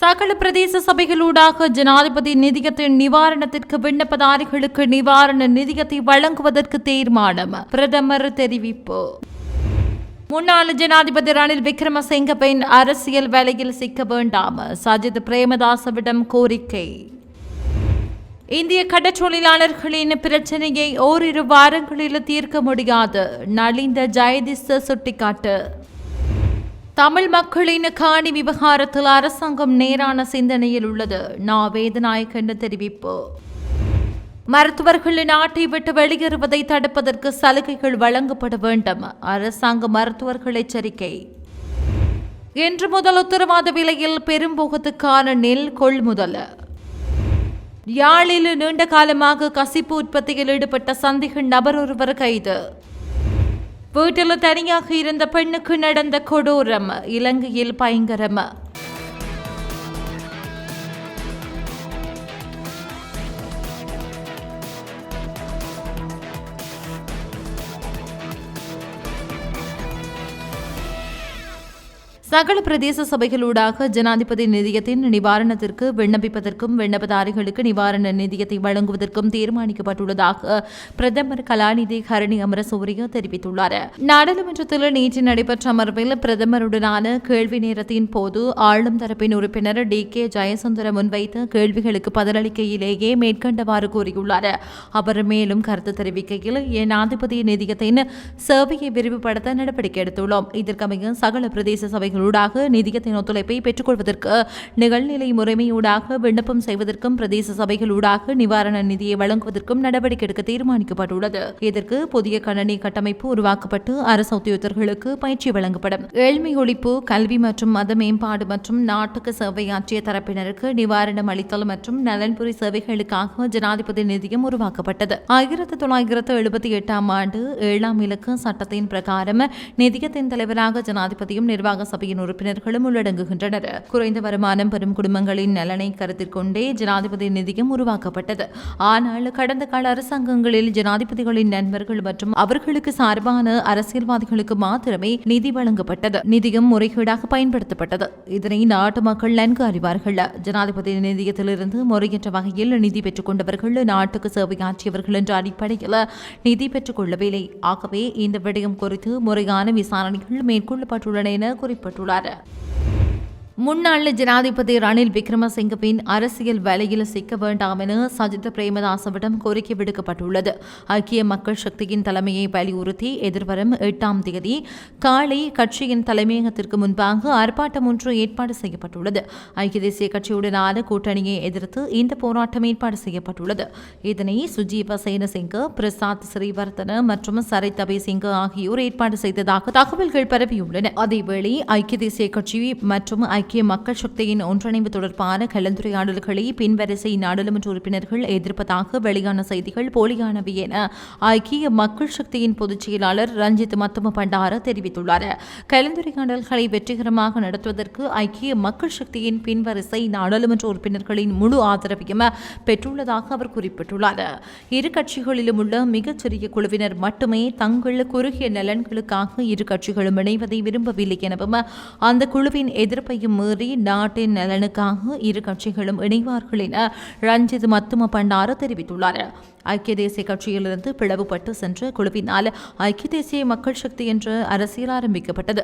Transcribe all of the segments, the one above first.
சகல பிரதேச சபைகளூடாக ஜனாதிபதி நிதியத்தின் நிவாரணத்திற்கு விண்ணப்பதாரிகளுக்கு நிவாரண நிதியத்தை வழங்குவதற்கு தீர்மானம். பிரதமர் தெரிவிப்பு. முன்னாள் ஜனாதிபதி ரணில் விக்ரமசிங்கவின் அரசியல் வேலையில் சிக்க வேண்டாம். சஜித் பிரேமதாசவிடம் கோரிக்கை. இந்திய கடற்றொழிலாளர்களின் பிரச்சனையை ஓரிரு வாரங்களில் தீர்க்க முடியாது. நலிந்த ஜெயதிஸ் சுட்டிக்காட்டு. தமிழ் மக்களின் காணி விவகாரத்தில் அரசாங்கம் நேரான சிந்தனையில் உள்ளது. நாவேதநாயகன் தெரிவிப்பு. மருத்துவர்கள் நாட்டை விட்டு வெளியேறுவதை தடுப்பதற்கு சலுகைகள் வழங்கப்பட வேண்டும். அரசாங்க மருத்துவர்கள் எச்சரிக்கை. இன்று முதல் உத்தரவாத விலையில் பெரும்போகத்துக்கான நெல் கொள்முதல். யாழில் நீண்ட காலமாக கசிப்பு உற்பத்தியில் ஈடுபட்ட சந்தேக நபர் ஒருவர் கைது. வீட்டில் தனியாக இருந்த பெண்ணுக்கு நடந்த கொடூரம் இலங்கையில் பயங்கரம். சகல பிரதேச சபைகளூடாக ஜனாதிபதி நிதியத்தின் நிவாரணத்திற்கு விண்ணப்பிப்பதற்கும் விண்ணப்பதாரிகளுக்கு நிவாரண நிதியத்தை வழங்குவதற்கும் தீர்மானிக்கப்பட்டுள்ளதாக பிரதமர் கலாநிதி ஹரணி அமரசூரிய தெரிவித்துள்ளார். நாடாளுமன்றத்தில் நேற்று நடைபெற்ற அமர்வில் பிரதமருடனான கேள்வி நேரத்தின் போது ஆளும் தரப்பின் உறுப்பினர் டி. கே. ஜெயசுந்தர முன்வைத்த கேள்விகளுக்கு பதிலளிக்கையிலேயே மேற்கண்டவாறு கூறியுள்ளார். அவர் மேலும் கருத்து தெரிவிக்கையில் ஜனாதிபதி நிதியத்தின் சேவையை விரிவுபடுத்த நடவடிக்கை எடுத்துள்ளோம். இதற்கமைய சகல பிரதேச சபைகள் ஊடாக நிதியத்தின் ஒத்துழைப்பை பெற்றுக்கொள்வதற்கு நிகழ்நிலை முறைமையூடாக விண்ணப்பம் செய்வதற்கும் பிரதேச சபைகளூடாக நிவாரண நிதியை வழங்குவதற்கும் நடவடிக்கை எடுக்க தீர்மானிக்கப்பட்டுள்ளது. இதற்கு புதிய கணனி கட்டமைப்பு உருவாக்கப்பட்டு அரசு உத்தியோகர்களுக்கு பயிற்சி வழங்கப்படும். ஏழ்மை ஒழிப்பு கல்வி மற்றும் மத மேம்பாடு மற்றும் நாட்டுக்கு சேவையாற்றிய தரப்பினருக்கு நிவாரணம் அளித்தல் மற்றும் நலன்புரி சேவைகளுக்காக ஜனாதிபதி நிதியம் உருவாக்கப்பட்டது. ஆயிரத்தி தொள்ளாயிரத்து எழுபத்தி எட்டாம் ஆண்டு ஏழாம் இலக்கு சட்டத்தின் பிரகாரம் நிதியத்தின் தலைவராக ஜனாதிபதியும் நிர்வாக சபையின் உறுப்பினர்களும் உள்ளடங்குகின்றனர். குறைந்த வருமானம் பெறும் குடும்பங்களின் நலனை கருத்தில் கொண்டே ஜனாதிபதி நிதியம் உருவாக்கப்பட்டது. ஆனால் கடந்த கால அரசாங்கங்களில் ஜனாதிபதிகளின் நண்பர்கள் மற்றும் அவர்களுக்கு சார்பான அரசியல்வாதிகளுக்கு மாத்திரமே நிதி வழங்கப்பட்டது. நிதியம் முறைகேடாக பயன்படுத்தப்பட்டது. இதனை நாட்டு மக்கள் நன்கு அறிவார்கள். ஜனாதிபதி நிதியத்திலிருந்து முறையற்ற வகையில் நிதி பெற்றுக் கொண்டவர்கள் நாட்டுக்கு சேவையாற்றியவர்கள் என்ற அடிப்படையில் நிதி பெற்றுக் கொள்ளவில்லை ஆகவே இந்த விடயம் குறித்து முறையான விசாரணைகள் மேற்கொள்ளப்பட்டுள்ளன என குறிப்பிட்டுள்ளார் முன்னாள் ஜனாதிபதி ரணில் விக்ரமசிங்கவின் அரசியல் வேலையில் சிக்க வேண்டாம் என சஜித் பிரேமதாசவிடம் கோரிக்கை விடுக்கப்பட்டுள்ளது. ஐக்கிய மக்கள் சக்தியின் தலைமையை வலியுறுத்தி எதிர்வரும் எட்டாம் தேதி காலை கட்சியின் தலைமையகத்திற்கு முன்பாக ஆர்ப்பாட்டம் ஒன்று ஏற்பாடு செய்யப்பட்டுள்ளது. ஐக்கிய தேசிய கட்சியுடனான கூட்டணியை எதிர்த்து இந்த போராட்டம் ஏற்பாடு செய்யப்பட்டுள்ளது. இதனை சுஜீவ சேனசிங்க பிரசாத் ஸ்ரீவர்தன மற்றும் சரித் அபேசிங்க ஆகியோர் ஏற்பாடு செய்ததாக தகவல்கள் பரவியுள்ளன. அதேவேளை ஐக்கிய தேசிய கட்சி மற்றும் ஐக்கிய ஐக்கிய மக்கள் சக்தியின் ஒன்றிணைவு தொடர்பான கலந்துரையாடல்களை பின்வரிசை நாடாளுமன்ற உறுப்பினர்கள் எதிர்ப்பதாக வெளியான செய்திகள் போலியானவை என ஐக்கிய மக்கள் சக்தியின் பொதுச் செயலாளர் ரஞ்சித் மத்தும பண்டார தெரிவித்துள்ளார். கலந்துரையாடல்களை வெற்றிகரமாக நடத்துவதற்கு ஐக்கிய மக்கள் சக்தியின் பின்வரிசை நாடாளுமன்ற உறுப்பினர்களின் முழு ஆதரவையும் பெற்றுள்ளதாக அவர் குறிப்பிட்டுள்ளார். இரு கட்சிகளிலும் உள்ள மிகச்சிறிய குழுவினர் மட்டுமே தங்கள் குறுகிய நலன்களுக்காக இரு கட்சிகளும் இணைவதை விரும்பவில்லை எனவும் அந்த குழுவின் எதிர்ப்பையும் மீறி நாட்டின் நலனுக்காக இரு கட்சிகளும் இணைவார்கள் என ரஞ்சித் மத்தும பண்டார தெரிவித்துள்ளார். ஐக்கிய தேசிய கட்சியிலிருந்து பிளவுபட்டு சென்ற குழுவினால் ஐக்கிய தேசிய மக்கள் சக்தி என்ற அரசியல் ஆரம்பிக்கப்பட்டது.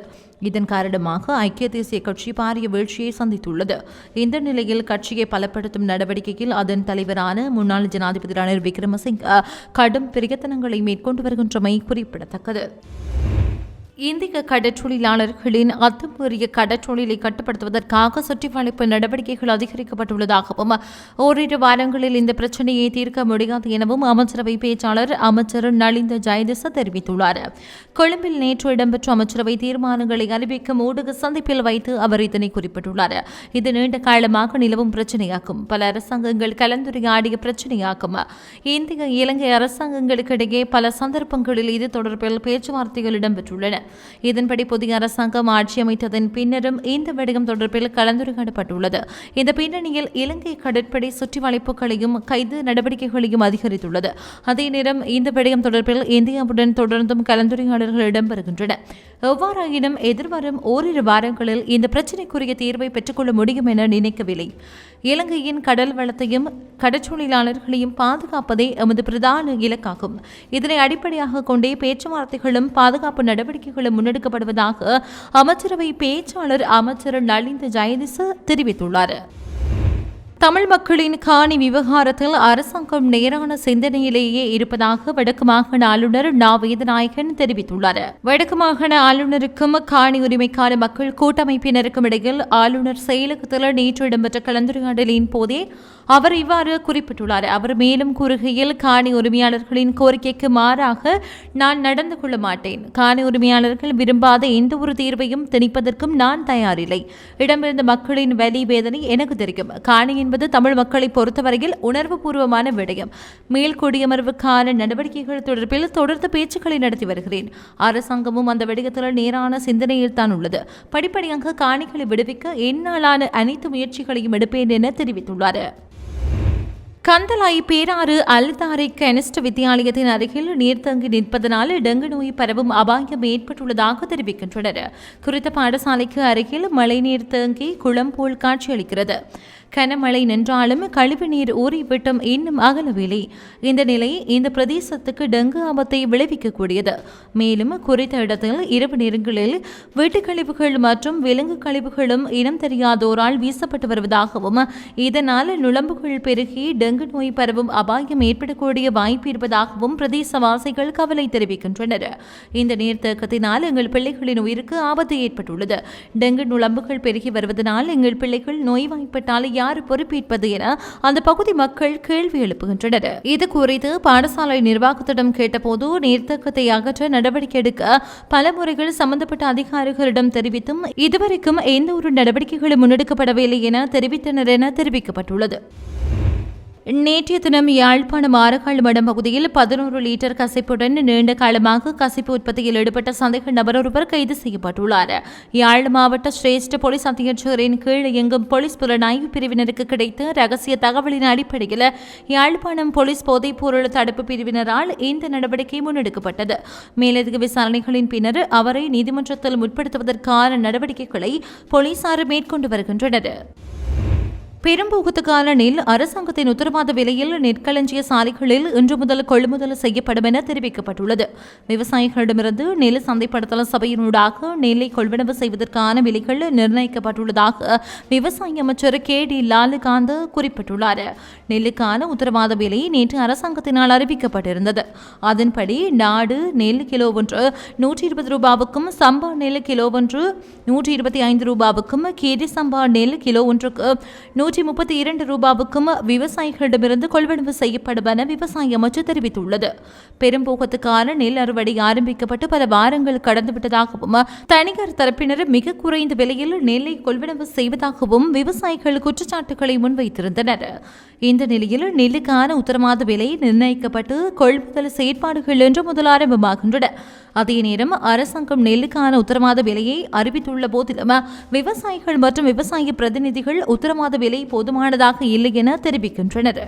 இதன் காரணமாக ஐக்கிய தேசிய கட்சி பாரிய வீழ்ச்சியை சந்தித்துள்ளது. இந்த நிலையில் கட்சியை பலப்படுத்தும் நடவடிக்கையில் அதன் தலைவரான முன்னாள் ஜனாதிபதி ரணில் விக்ரமசிங்க கடும் பிரயத்தனங்களை மேற்கொண்டு வருகின்றமை குறிப்பிடத்தக்கது. இந்திய கடற்றொழிலாளர்களின் அத்துமீறிய கடற்றொழிலை கட்டுப்படுத்துவதற்காக சுற்றி வளைப்பு நடவடிக்கைகள் அதிகரிக்கப்பட்டுள்ளதாகவும் ஓரிரு வாரங்களில் இந்த பிரச்சனையை தீர்க்க முடியாது எனவும் அமைச்சரவை பேச்சாளர் அமைச்சர் நலிந்த ஜெயதிச தெரிவித்துள்ளார். கொழும்பில் நேற்று இடம்பெற்ற அமைச்சரவை தீர்மானங்களை அறிவிக்கும் ஊடக சந்திப்பில் வைத்து அவர் இதனை குறிப்பிட்டுள்ளார். இது நீண்ட காலமாக நிலவும் பிரச்சினையாகும். பல அரசாங்கங்கள் கலந்துரையாடிய பிரச்சினையாகும். இந்திய இலங்கை அரசாங்கங்களுக்கு இடையே பல சந்தர்ப்பங்களில் இது தொடர்பில் பேச்சுவார்த்தைகள் இடம்பெற்றுள்ளன. இதன்படி புதிய அரசாங்கம் ஆட்சி அமைத்ததன் பின்னரும் இந்த விடயம் தொடர்பில் கலந்துரையாடப்பட்டுள்ளது. இந்த பின்னணியில் இலங்கை கடற்படை சுற்றி வளைப்புகளையும் கைது நடவடிக்கைகளையும் அதிகரித்துள்ளது. அதே நேரம் இந்த விடயம் தொடர்பில் இந்தியாவுடன் தொடர்ந்தும் கலந்துரையாடல்கள் இடம்பெறுகின்றன. எவ்வாறாயினும் எதிர்வரும் ஓரிரு வாரங்களில் இந்த பிரச்சினைக்குரிய தீர்வை பெற்றுக்கொள்ள முடியும் என நினைக்கவில்லை. இலங்கையின் கடல் வளத்தையும் கடற்றொழிலாளர்களையும் பாதுகாப்பதே எமது பிரதான இலக்காகும். இதனை அடிப்படையாக கொண்டே பேச்சுவார்த்தைகளும் பாதுகாப்பு நடவடிக்கைகளும் முன்னெடுக்கப்படுவதாக அமைச்சரவை பேச்சாளர் அமைச்சர் நலிந்த ஜெயதிச தெரிவித்துள்ளார். தமிழ் மக்களின் காணி விவகாரத்தில் அரசாங்கம் நேரான சிந்தனையிலேயே இருப்பதாக வடக்கு மாகாண ஆளுநர் நா. வேதநாயகன் தெரிவித்துள்ளார். வடக்கு மாகாண ஆளுநருக்கும் காணி உரிமைக்கான மக்கள் கூட்டமைப்பினருக்கும் இடையில் ஆளுநர் செயலகத்தில் நேற்று இடம்பெற்ற கலந்துரையாடலின் போதே அவர் இவ்வாறு குறிப்பிட்டுள்ளார். அவர் மேலும் கூறுகையில் காணி உரிமையாளர்களின் கோரிக்கைக்கு மாறாக நான் நடந்து கொள்ள மாட்டேன். காணி உரிமையாளர்கள் விரும்பாத எந்த ஒரு தீர்வையும் திணிப்பதற்கும் நான் தயாரில்லை. இடம்பெயர்ந்த மக்களின் வலி வேதனை எனக்கு தெரியும். காணியின் என்பது தமிழ் மக்களை பொறுத்தவரையில் உணர்வுபூர்வமான விடயம். மேல் குடியமர்வுக்கான நடவடிக்கைகள் தொடர்பில் தொடர்ந்து பேச்சுக்களை நடத்தி வருகிறேன். அரசாங்கமும் அந்த விடயத்தில் நேரான சிந்தனையில் தான் உள்ளது. படிப்படியாக காணிகளை விடுவிக்க என்னாலான அனைத்து முயற்சிகளையும் எடுப்பேன் என தெரிவித்துள்ளார். கந்தலாய் பேராறு அல்தாரை கெனிஸ்ட் வித்தியாலயத்தின் அருகில் நீர்த்தங்கி நிற்பதனால் டெங்கு நோய் பரவும் அபாயம் ஏற்பட்டுள்ளதாக தெரிவிக்கின்றனர். குறித்த பாடசாலைக்கு அருகில் மழைநீர் தேங்கி குளம் போல் காட்சியளிக்கிறது. கனமழை நின்றாலும் கழிவு நீர் ஊறிவிட்டும் இன்னும் அகலவில்லை. இந்த நிலை இந்த பிரதேசத்துக்கு டெங்கு ஆபத்தை விளைவிக்கக்கூடியது. மேலும் குறித்த இடத்தில் இரவு நேரங்களில் வீட்டுக் கழிவுகள் மற்றும் விலங்கு கழிவுகளும் இனம் தெரியாதோரால் வீசப்பட்டு வருவதாகவும் இதனால் நுழம்புகள் பெருகி டெங்கு நோய் பரவும் அபாயம் ஏற்படக்கூடிய வாய்ப்பு இருப்பதாகவும் பிரதேசவாசிகள் கவலை தெரிவிக்கின்றனர். இந்த நீர்த்தேக்கத்தினால் எங்கள் பிள்ளைகளின் உயிருக்கு ஆபத்து ஏற்பட்டுள்ளது. டெங்கு நுழம்புகள் பெருகி வருவதனால் எங்கள் பிள்ளைகள் நோய்வாய்ப்பட்டால் யார் பொறுப்பேற்பது என அந்த பகுதி மக்கள் கேள்வி எழுப்புகின்றனர். இது குறித்து பாடசாலை நிர்வாகத்திடம் கேட்டபோது நீர்த்தக்கத்தை அகற்ற நடவடிக்கை எடுக்க பல முறைகள் சம்பந்தப்பட்ட அதிகாரிகளிடம் தெரிவித்தும் இதுவரைக்கும் எந்த ஒரு நடவடிக்கைகளும் முன்னெடுக்கப்படவில்லை என தெரிவித்தனர் என தெரிவிக்கப்பட்டுள்ளது. நேற்றைய தினம் யாழ்ப்பாணம் ஆரக்கால் மடம் பகுதியில் பதினோரு லிட்டர் கசிப்புடன் நீண்ட காலமாக கசிப்பு உற்பத்தியில் ஈடுபட்ட சந்தேக நபர் ஒருவர் கைது செய்யப்பட்டுள்ளார். யாழ் மாவட்ட சிரேஷ்ட போலீஸ் அத்தியட்சகரின் கீழ் இயங்கும் போலீஸ் புலனாய்வு பிரிவினருக்கு கிடைத்த ரகசிய தகவலின் அடிப்படையில் யாழ்ப்பாணம் போலீஸ் போதைப்பொருள் தடுப்பு பிரிவினரால் இந்த நடவடிக்கை முன்னெடுக்கப்பட்டது. மேலதிக விசாரணைகளின் பின்னர் அவரை நீதிமன்றத்தில் முற்படுத்துவதற்கான நடவடிக்கைகளை போலீசார் மேற்கொண்டு வருகின்றனர். பெரும்பூகத்துக்கான நெல் அரசாங்கத்தின் உத்தரவாத விலையில் நெற்களஞ்சிய சாலைகளில் இன்று முதல் கொள்முதல் செய்யப்படும் என தெரிவிக்கப்பட்டுள்ளது. விவசாயிகளிடமிருந்து நெல் சந்தைப்படுத்தல் சபையினூடாக நெல்லை கொள்வனவு செய்வதற்கான விலைகள் நிர்ணயிக்கப்பட்டுள்ளதாக விவசாய அமைச்சர் கே. டி. லாலுகாந்த் குறிப்பிட்டுள்ளார். நெல்லுக்கான உத்தரவாத விலை நேற்று அரசாங்கத்தினால் அறிவிக்கப்பட்டிருந்தது. அதன்படி நாடு நெல் கிலோ ஒன்று நூற்றி இருபது ரூபாவுக்கும் சம்பா நெல் கிலோ ஒன்று நூற்றி இருபத்தி ஐந்து ரூபாவுக்கும் கேடி சம்பா நெல் கிலோ ஒன்றுக்கு நூற்றி நூற்றி முப்பத்தி இரண்டு ரூபாவுக்கும் விவசாயிகளிடமிருந்து கொள்வனவு செய்யப்படும் என விவசாய அமைச்சர் தெரிவித்துள்ளது. பெரும்போகத்துக்கான நெல் அறுவடை ஆரம்பிக்கப்பட்டு பல வாரங்கள் கடந்துவிட்டதாகவும் தனியார் தரப்பினர் மிக குறைந்த விலையில் நெல்லை கொள்வனவு செய்வதாகவும் விவசாயிகள் குற்றச்சாட்டுகளை முன்வைத்திருந்தனர். இந்த நிலையில் நெல்லுக்கான உத்தரவாத விலை நிர்ணயிக்கப்பட்டு கொள்முதல் செயற்பாடுகள் இன்று முதல் ஆரம்பமாகின்றன. அதே நேரம் அரசாங்கம் நெல்லுக்கான உத்தரவாத விலையை அறிவித்துள்ள போதிலும் விவசாயிகள் மற்றும் விவசாய பிரதிநிதிகள் உத்தரவாத விலை போதுமானதாக இல்லை என தெரிவிக்கின்றனர்.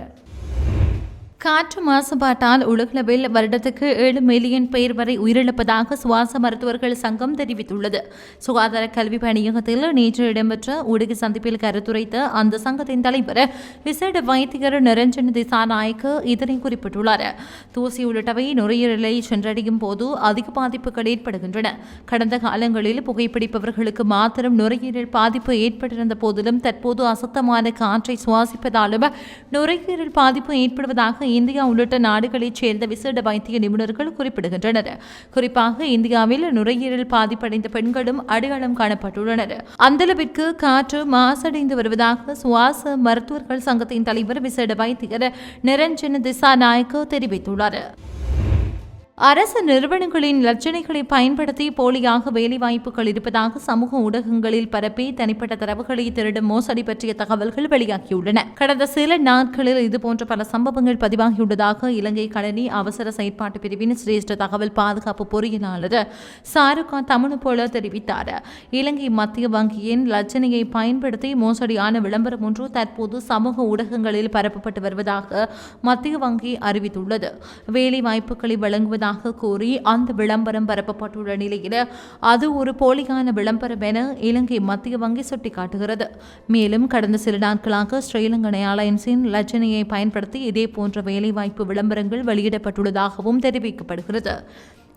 காற்று மாசுபாட்டால் உலகளவில் வருடத்துக்கு ஏழு மில்லியன் பேர் வரை உயிரிழப்பதாக சுவாச மருத்துவர்கள் சங்கம் தெரிவித்துள்ளது. சுகாதார கல்வி பணியகத்தில் நேற்று இடம்பெற்ற ஊடக சந்திப்பில் கருத்துரைத்த அந்த சங்கத்தின் தலைவர் விசேட வைத்தியர் நிரஞ்சன் திசாநாயக்கு இதனை குறிப்பிட்டுள்ளார். தூசி உள்ளிட்டவை நுரையீரலை சென்றடையும் போது அதிக பாதிப்புகள் ஏற்படுகின்றன. கடந்த காலங்களில் புகைப்பிடிப்பவர்களுக்கு மாத்திரம் நுரையீரல் பாதிப்பு ஏற்பட்டிருந்த போதிலும் தற்போது அசுத்தமான காற்றை சுவாசிப்பதாலும் நுரையீரல் பாதிப்பு ஏற்படுவதாக இந்தியா உள்ளிட்ட நாடுகளைச் சேர்ந்த விசேட வைத்திய நிபுணர்கள் குறிப்பிடுகின்றனர். குறிப்பாக இந்தியாவில் நுரையீரல் பாதிப்படைந்த பெண்களும் அடையாளம் காணப்பட்டுள்ளனர். அந்தளவிற்கு காற்று மாசடைந்து வருவதாக சுவாச மருத்துவர்கள் சங்கத்தின் தலைவர் விசேட வைத்தியர் நிரஞ்சன் திசாநாயக்க தெரிவித்துள்ளார். அரசு நிறுவனங்களின் லட்சணைகளை பயன்படுத்தி போலியாக வேலைவாய்ப்புகள் இருப்பதாக சமூக ஊடகங்களில் பரப்பி தனிப்பட்ட தரவுகளை திருடும் மோசடி பற்றிய தகவல்கள் வெளியாகியுள்ளன. கடந்த சில நாட்களில் இதுபோன்ற பல சம்பவங்கள் பதிவாகியுள்ளதாக இலங்கை கடனி அவசர செயற்பாட்டு பிரிவின் சிரேஷ்ட தகவல் பாதுகாப்பு பொறியியலாளர் சாருகா தமிழ் போல தெரிவித்தார். இலங்கை மத்திய வங்கியின் லட்சணையை பயன்படுத்தி மோசடியான விளம்பரம் ஒன்று தற்போது சமூக ஊடகங்களில் பரப்பப்பட்டு வருவதாக மத்திய வங்கி அறிவித்துள்ளது. வேலைவாய்ப்புகளை வழங்குவதாக வழங்குவதாக கூறி அந்த விளம்பரம் பரப்பப்பட்டுள்ள நிலையில் அது ஒரு போலியான விளம்பரம் என இலங்கை மத்திய வங்கி சுட்டிக்காட்டுகிறது. மேலும் கடந்த சில நாட்களாக ஸ்ரீலங்கன் ஏர்லைன்ஸின் லட்சணையை பயன்படுத்தி இதே போன்ற வேலைவாய்ப்பு விளம்பரங்கள் வெளியிடப்பட்டுள்ளதாகவும் தெரிவிக்கப்படுகிறது.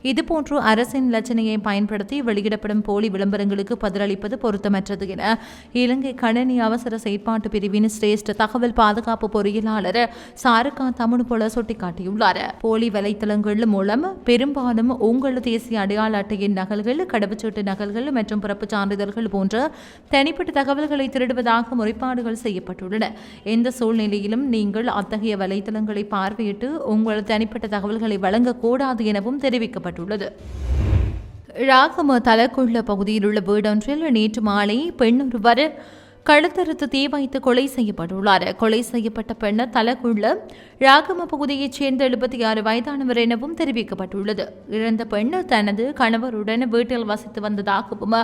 இதுபோன்று அரசின் லட்சணையை பயன்படுத்தி வெளியிடப்படும் போலி விளம்பரங்களுக்கு பதிலளிப்பது பொருத்தமற்றது என இலங்கை கணனி அவசர செயற்பாட்டு பிரிவின் சிரேஷ்ட தகவல் பாதுகாப்பு பொறியியலாளர் சாருகா தமிழ் போல சுட்டிக்காட்டியுள்ளார். போலி வலைத்தளங்கள் மூலம் பெரும்பாலும் உங்கள் தேசிய அடையாள அட்டையின் நகல்கள் கடவுச்சீட்டு நகல்கள் மற்றும் பிறப்புச் சான்றிதழ்கள் போன்ற தனிப்பட்ட தகவல்களை திருடுவதாக முறைப்பாடுகள் செய்யப்பட்டுள்ளன. எந்த சூழ்நிலையிலும் நீங்கள் அத்தகைய வலைத்தளங்களை பார்வையிட்டு உங்கள் தனிப்பட்ட தகவல்களை வழங்கக்கூடாது எனவும் தெரிவிக்கப்பட்டுள்ளது ராகம தலக்குள்ள பகுதியில் உள்ள வீடொன்றில் நேற்று மாலை பெண்ணொருவர் கழுத்தறுத்து தீ வைத்து கொலை செய்யப்பட்டுள்ளார். கொலை செய்யப்பட்ட பெண்ணை தலக்குள்ள ராகம பகுதியைச் சேர்ந்த எழுபத்தி ஆறு வயதானவர் எனவும் தெரிவிக்கப்பட்டுள்ளது. இறந்த பெண் தனது கணவருடன் வீட்டில் வசித்து வந்ததாகவும்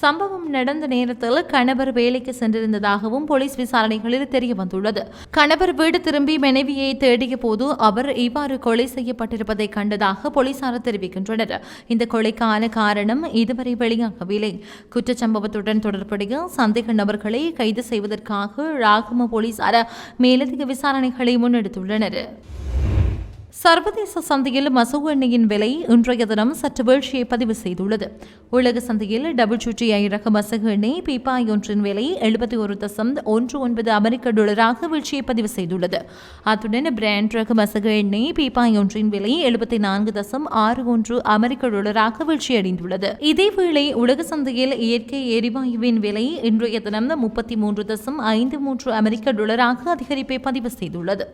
சம்பவம் நடந்த நேரத்தில் கணவர் வேலைக்கு சென்றிருந்ததாகவும் போலீஸ் விசாரணைகளில் தெரிய வந்துள்ளது கணவர் வீடு திரும்பி மனைவியை தேடிய போது அவர் இவ்வாறு கொலை செய்யப்பட்டிருப்பதை கண்டதாக போலீசார் தெரிவிக்கின்றனர். இந்த கொலைக்கான காரணம் இதுவரை வெளியாகவில்லை. குற்றச்சம்பவத்துடன் தொடர்புடைய சந்தேக நபர்களை கைது செய்வதற்காக ராகம போலீசார் மேலதிக விசாரணைகளை முன்னெடுத்துள்ளனர். சர்வதேச சந்தையில் மசகு எண்ணெயின் விலை இன்றைய தினம் சற்று வீழ்ச்சியை பதிவு செய்துள்ளது. உலக சந்தையில் டபுள் சுற்றி ரக மசகு எண்ணெய் பீப்பாய் ஒன்றின் விலை எழுபத்தி ஒரு தசம் ஒன்று ஒன்பது அமெரிக்க டாலராக வீழ்ச்சியை பதிவு செய்துள்ளது. அத்துடன் பிராண்ட் ரக மசகு எண்ணெய் பீப்பாய் ஒன்றின் விலை எழுபத்தி நான்கு தசம் ஆறு ஒன்று அமெரிக்க டாலராக வீழ்ச்சியடைந்துள்ளது. இதேவேளை உலக சந்தையில் இயற்கை எரிவாயுவின் விலை இன்றைய தினம் முப்பத்தி மூன்று தசம் ஐந்து மூன்று அமெரிக்க டாலராக அதிகரிப்பை பதிவு செய்துள்ளது.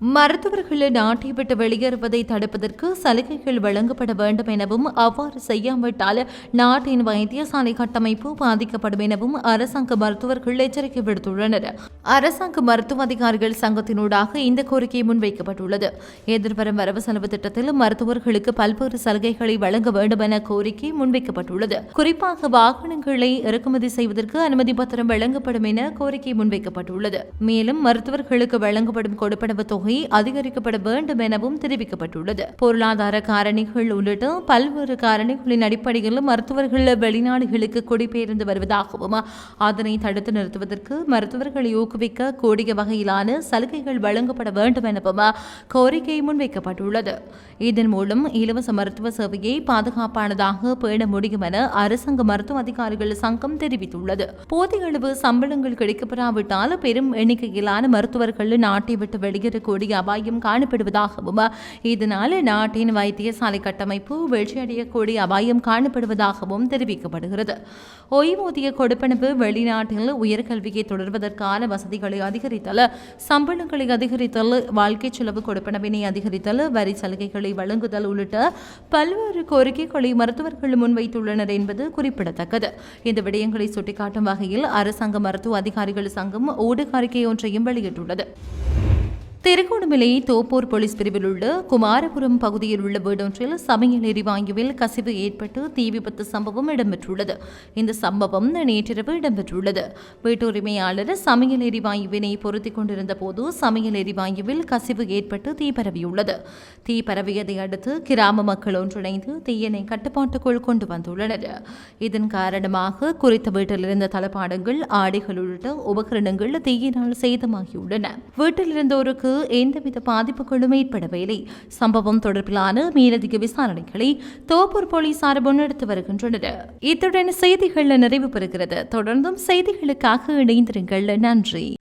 மருத்துவர்கள் நாட்டை விட்டு வெளியேறுவதை தடுப்பதற்கு சலுகைகள் வழங்கப்பட வேண்டும் எனவும் அவ்வாறு செய்யாவிட்டால் நாட்டின் வைத்தியசாலை கட்டமைப்பு பாதிக்கப்படும் எனவும் அரசாங்க மருத்துவர்கள் எச்சரிக்கை விடுத்துள்ளனர். அரசாங்க மருத்துவ அதிகாரிகள் சங்கத்தினூடாக இந்த கோரிக்கை முன்வைக்கப்பட்டுள்ளது. எதிர்வரும் வரவு செலவு திட்டத்தில் மருத்துவர்களுக்கு பல்வேறு சலுகைகளை வழங்க வேண்டும் என கோரிக்கை முன்வைக்கப்பட்டுள்ளது. குறிப்பாக வாகனங்களை இறக்குமதி செய்வதற்கு அனுமதி பத்திரம் வழங்கப்படும் என கோரிக்கை முன்வைக்கப்பட்டுள்ளது. மேலும் மருத்துவர்களுக்கு வழங்கப்படும் கொடுப்பனவு தொகை தொகை அதிகரிக்கப்பட வேண்டும் எனவும் தெரிவிக்கப்பட்டுள்ளது. பொருளாதார காரணிகள் உள்ளிட்ட பல்வேறு காரணிகளின் அடிப்படையில் மருத்துவர்கள் வெளிநாடுகளுக்கு குடிபெயர்ந்து வருவதாகவும் அதனை தடுத்து நிறுத்துவதற்கு மருத்துவர்களை ஊக்குவிக்க கூடிய வகையிலான சலுகைகள் வழங்கப்பட வேண்டும் எனவும் கோரிக்கை முன்வைக்கப்பட்டுள்ளது. இதன் மூலம் இலவச மருத்துவ சேவையை பாதுகாப்பானதாக பேண முடியும் என அரசாங்க மருத்துவ அதிகாரிகள் சங்கம் தெரிவித்துள்ளது. போதிய அளவு சம்பளங்கள் கிடைக்கப்படாவிட்டால் பெரும் எண்ணிக்கையிலான மருத்துவர்கள் நாட்டை விட்டு வெளியேறக்கூடிய கூடிய அபாயம் காணப்படுவதாகவும் இதனால் நாட்டின் வைத்தியசாலை கட்டமைப்பு வீழ்ச்சியடையக்கூடிய அபாயம் காணப்படுவதாகவும் தெரிவிக்கப்படுகிறது. ஓய்வூதிய கொடுப்பனவு வெளிநாட்டில் உயர்கல்வியை தொடர்வதற்கான வசதிகளை அதிகரித்தல் சம்பளங்களை அதிகரித்தல் வாழ்க்கை செலவு கொடுப்பனவினை அதிகரித்தல் வரி சலுகைகளை வழங்குதல் உள்ளிட்ட பல்வேறு கோரிக்கைகளை மருத்துவர்கள் முன்வைத்துள்ளனர் என்பது குறிப்பிடத்தக்கது. இந்த விடயங்களை சுட்டிக்காட்டும் வகையில் அரசாங்க மருத்துவ அதிகாரிகள் சங்கம் ஊடக அறிக்கை ஒன்றையும் வெளியிட்டுள்ளது. திருகோணமலை தோப்பூர் போலீஸ் பிரிவில் உள்ள குமாரபுரம் பகுதியில் உள்ள வீடொன்றில் சமையல் எரிவாயுவில் கசிவு ஏற்பட்டு தீ விபத்து சம்பவம் இடம்பெற்றுள்ளது. இந்த சம்பவம் நேற்றிரவு இடம்பெற்றுள்ளது. வீட்டுரிமையாளர் சமையல் எரிவாயுவினை பொருத்திக் கொண்டிருந்த போது சமையல் எரிவாயுவில் கசிவு ஏற்பட்டு தீ பரவியுள்ளது. தீ பரவியதை அடுத்து கிராம மக்கள் ஒன்றிணைந்து தீயினை கட்டுப்பாட்டுக்குள் கொண்டு வந்துள்ளனர். இதன் காரணமாக குறித்த வீட்டிலிருந்த தளபாடங்கள் ஆடைகள் உள்ளிட்ட உபகரணங்கள் தீயினால் சேதமாகியுள்ளன. வீட்டிலிருந்தோருக்கு எந்தவித பாதிப்புகளும் ஏற்படவில்லை. சம்பவம் தொடர்பிலான மேலதிக விசாரணைகளை தோப்பூர் போலீசார் முன்னெடுத்து வருகின்றனர். இத்துடன் செய்திகள் நிறைவு பெறுகிறது தொடர்ந்தும் செய்திகளுக்காக இணைந்திருங்கள். நன்றி.